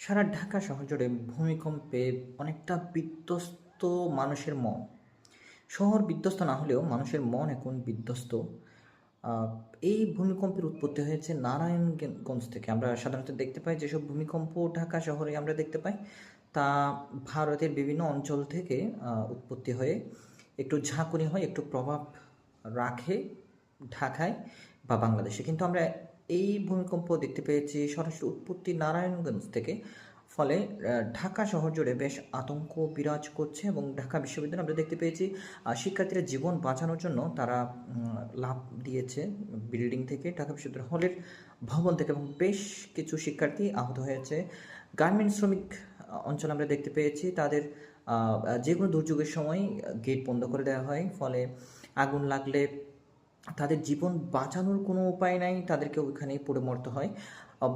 সারা ঢাকা শহর জুড়ে ভূমিকম্পে অনেকটা বিধ্বস্ত মানুষের মন। শহর বিধ্বস্ত না হলেও মানুষের মন এখন বিধ্বস্ত। এই ভূমিকম্পের উৎপত্তি হয়েছে নারায়ণগঞ্জ থেকে। আমরা সাধারণত দেখতে পাই যেসব ভূমিকম্প ঢাকা শহরে আমরা দেখতে পাই, তা ভারতের বিভিন্ন অঞ্চল থেকে উৎপত্তি হয়ে একটু ঝাঁকুনি হয়, একটু প্রভাব রাখে ঢাকায় বা বাংলাদেশে। কিন্তু আমরা এই ভূমিকম্প দেখতে পেয়েছি সরাসরি উৎপত্তি নারায়ণগঞ্জ থেকে। ফলে ঢাকা শহর জুড়ে বেশ আতঙ্ক বিরাজ করছে এবং ঢাকা বিশ্ববিদ্যালয়ে আমরা দেখতে পেয়েছি শিক্ষার্থীরা জীবন বাঁচানোর জন্য তারা লাভ দিয়েছে বিল্ডিং থেকে, ঢাকা বিশ্ববিদ্যালয় হলের ভবন থেকে এবং বেশ কিছু শিক্ষার্থী আহত হয়েছে। গার্মেন্টস শ্রমিক অঞ্চল আমরা দেখতে পেয়েছি তাদের যে কোনো দুর্যোগের সময় গেট বন্ধ করে দেওয়া হয়। ফলে আগুন লাগলে তাদের জীবন বাঁচানোর কোনো উপায় নাই, তাদেরকে ওইখানেই পড়ে মরতে হয়।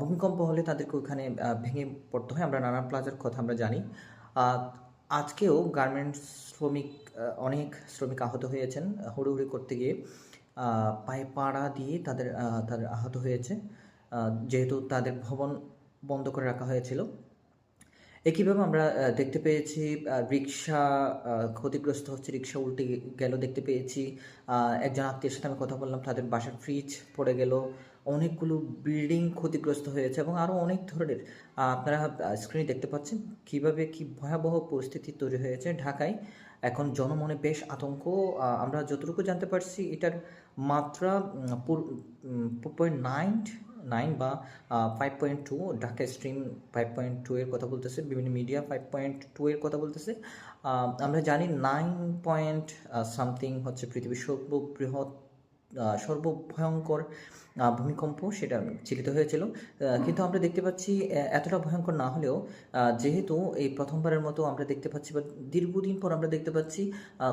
ভূমিকম্প হলে তাদেরকে ওইখানে ভেঙে পড়তে হয়। আমরা নানা প্লাজার কথা আমরা জানি। আজকেও গার্মেন্টস শ্রমিক অনেক শ্রমিক আহত হয়েছেন হুড়োহুড়ি করতে গিয়ে। পায়ে পাড়া দিয়ে তাদের তাদের আহত হয়েছে। যেহেতু তাদের ভবন বন্ধ করে রাখা হয়েছিল। একইভাবে আমরা দেখতে পেয়েছি রিক্সা ক্ষতিগ্রস্ত হচ্ছে রিক্সা উল্টে গেল দেখতে পেয়েছি। একজন আত্মীয়ের সাথে আমি কথা বললাম, তাদের বাসার ফ্রিজ পড়ে গেল। অনেকগুলো বিল্ডিং ক্ষতিগ্রস্ত হয়েছে এবং আরও অনেক ধরনের আপনারা স্ক্রিনে দেখতে পাচ্ছেন কীভাবে কি ভয়াবহ পরিস্থিতি তৈরি হয়েছে ঢাকায়। এখন জনমনে বেশ আতঙ্ক আমরা যতটুকু জানতে পারছি এটার মাত্রা পয়েন্ট নাইন নাইন বা five point two Dhaka stream five point two এর কথা বলতেছে, বিভিন্ন মিডিয়া ফাইভ পয়েন্ট টু এর কথা বলতেছে। আমরা জানি নাইন পয়েন্ট সামথিং হচ্ছে পৃথিবীর সর্ববৃহৎ সর্বভয়ঙ্কর ভূমিকম্প, সেটা চিলিত হয়েছিল। কিন্তু আমরা দেখতে পাচ্ছি এতটা ভয়ঙ্কর না হলেও যেহেতু এই প্রথমবারের মতো আমরা দেখতে পাচ্ছি বা দীর্ঘদিন পর আমরা দেখতে পাচ্ছি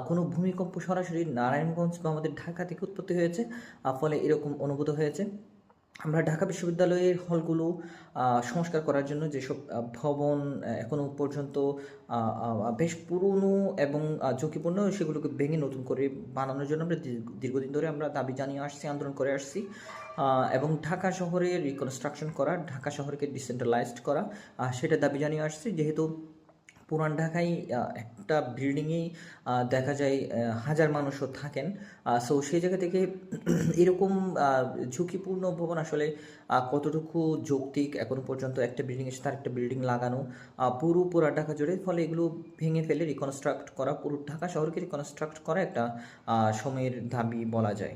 কোনো ভূমিকম্প সরাসরি নারায়ণগঞ্জ বা আমাদের ঢাকা থেকে উৎপত্তি হয়েছে ফলে এরকম অনুভূত হয়েছে। আমরা ঢাকা বিশ্ববিদ্যালয়ের হলগুলো সংস্কার করার জন্য যেসব ভবন এখনও পর্যন্ত বেশ পুরনো এবং ঝুঁকিপূর্ণ, সেগুলোকে ভেঙে নতুন করে বানানোর জন্য আমরা দীর্ঘদিন ধরে আমরা দাবি জানিয়ে আসছি, আন্দোলন করে আসছি। এবং ঢাকা শহরে রিকনস্ট্রাকশন করা, ঢাকা শহরকে ডিসেন্ট্রালাইজড করা সেটা দাবি জানিয়ে আসছি। যেহেতু পুরান ঢাকায় একটা বিল্ডিংয়েই দেখা যায় হাজার মানুষও থাকেন। সো সেই জায়গা থেকে এরকম ঝুঁকিপূর্ণ ভবন আসলে কতটুকু যৌক্তিক? এখনও পর্যন্ত একটা বিল্ডিং এসে তার একটা বিল্ডিং লাগানো পুরো পুরা ঢাকা জুড়ে, ফলে এগুলো ভেঙে ফেলে রিকনস্ট্রাক্ট করা, পুরো ঢাকা শহরকে রিকনস্ট্রাক্ট করা একটা সময়ের দাবি বলা যায়।